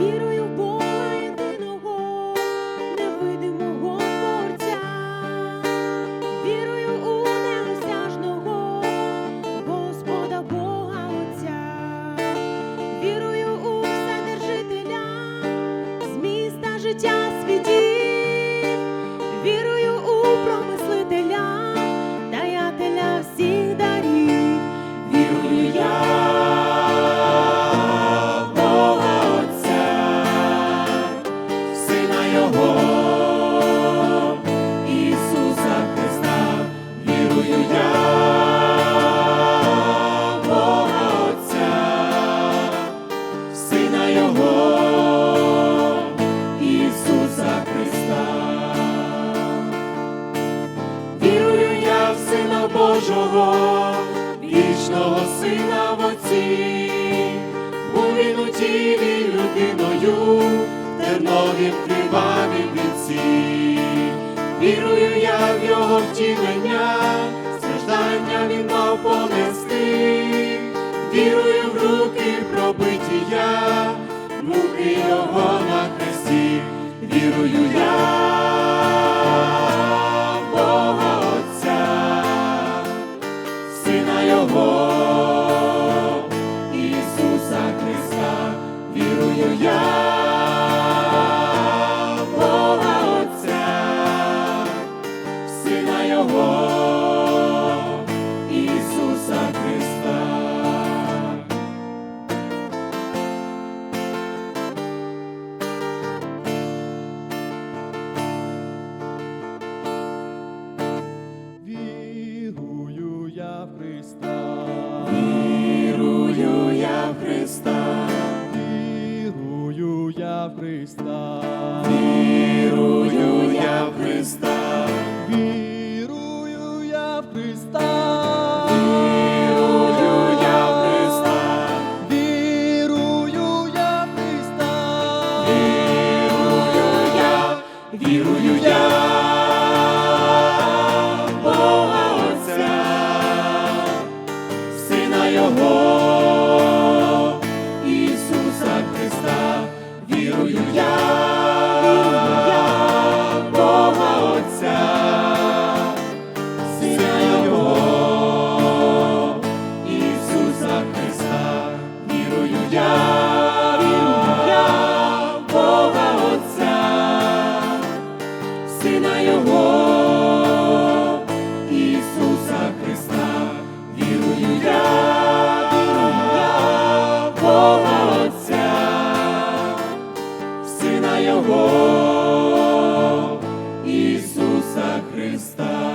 Вірую в невидимого Творця, вірую у неосяжного Господа Бога Отця, вірую у Вседержителя, зміста життя Божого, вічного Сина в Отці, був він у тілі людиною, терновім кривавім вінці. Вірую я в його втілення, страждання він мав понести. Вірую в руки пробиті я, муки його на хресті. Вірую я я Бога Отця, Його, Ісуса Христа. Вірую я в Христа, я в Христа, вірую я в Христа, вірую я в Христа, Христа.